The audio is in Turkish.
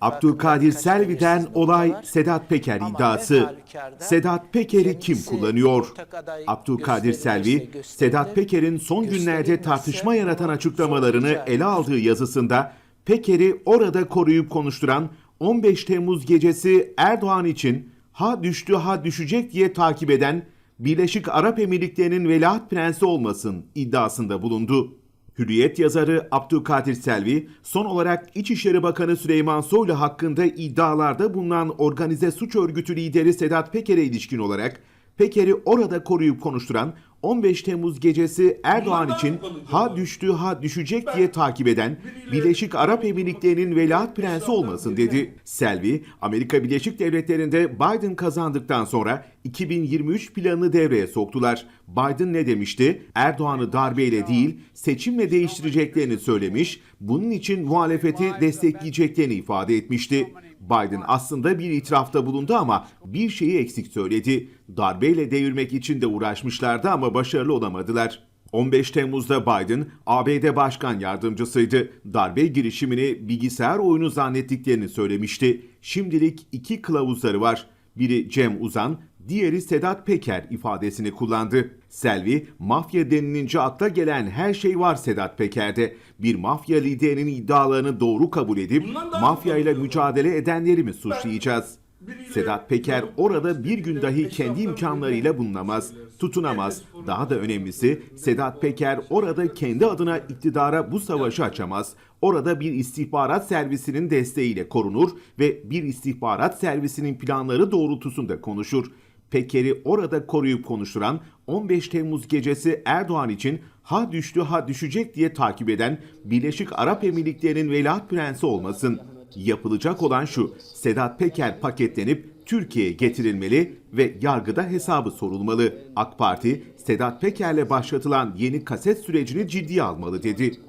Abdülkadir Selvi'den olay. Sedat Peker iddiası. Sedat Peker'i kim kullanıyor? Abdülkadir Selvi, Sedat Peker'in son günlerde tartışma yaratan ama açıklamalarını ele aldığı yazısında Peker'i orada koruyup konuşturan 15 Temmuz gecesi Erdoğan için ha düştü ha düşecek diye takip eden Birleşik Arap Emirlikleri'nin veliaht prensi olmasın iddiasında bulundu. Hürriyet yazarı Abdülkadir Selvi, son olarak İçişleri Bakanı Süleyman Soylu hakkında iddialarda bulunan organize suç örgütü lideri Sedat Peker'e ilişkin olarak Peker'i orada koruyup konuşturan 15 Temmuz gecesi Erdoğan için ha düştü ha düşecek diye takip eden Birleşik Arap Emirlikleri'nin veliaht prensi olmasın dedi. Selvi, Amerika Birleşik Devletleri'nde Biden kazandıktan sonra 2023 planını devreye soktular. Biden ne demişti? Erdoğan'ı darbeyle değil, seçimle değiştireceklerini söylemiş, bunun için muhalefeti destekleyeceklerini ifade etmişti. Biden aslında bir itirafta bulundu ama bir şeyi eksik söyledi. Darbeyle devirmek için de uğraşmışlardı ama başarılı olamadılar. 15 Temmuz'da Biden ABD Başkan Yardımcısıydı. Darbe girişimini bilgisayar oyunu zannettiklerini söylemişti. Şimdilik iki kılavuzları var. Biri Cem Uzan, diğeri Sedat Peker ifadesini kullandı. Selvi, mafya denilince akla gelen her şey var Sedat Peker'de. Bir mafya liderinin iddialarını doğru kabul edip Bundan daha mafya ile konuşuyorlar. mücadele edenleri mi suçlayacağız? Sedat Peker orada bir gün dahi kendi imkanlarıyla bulunamaz, tutunamaz. Daha da önemlisi Sedat Peker orada kendi adına iktidara bu savaşı açamaz. Orada bir istihbarat servisinin desteğiyle korunur ve bir istihbarat servisinin planları doğrultusunda konuşur. Peker'i orada koruyup konuşturan 15 Temmuz gecesi Erdoğan için ha düştü ha düşecek diye takip eden Birleşik Arap Emirlikleri'nin veliaht prensi olmasın. Yapılacak olan şu, Sedat Peker paketlenip Türkiye'ye getirilmeli ve yargıda hesabı sorulmalı. AK Parti, Sedat Peker'le başlatılan yeni kaset sürecini ciddiye almalı dedi.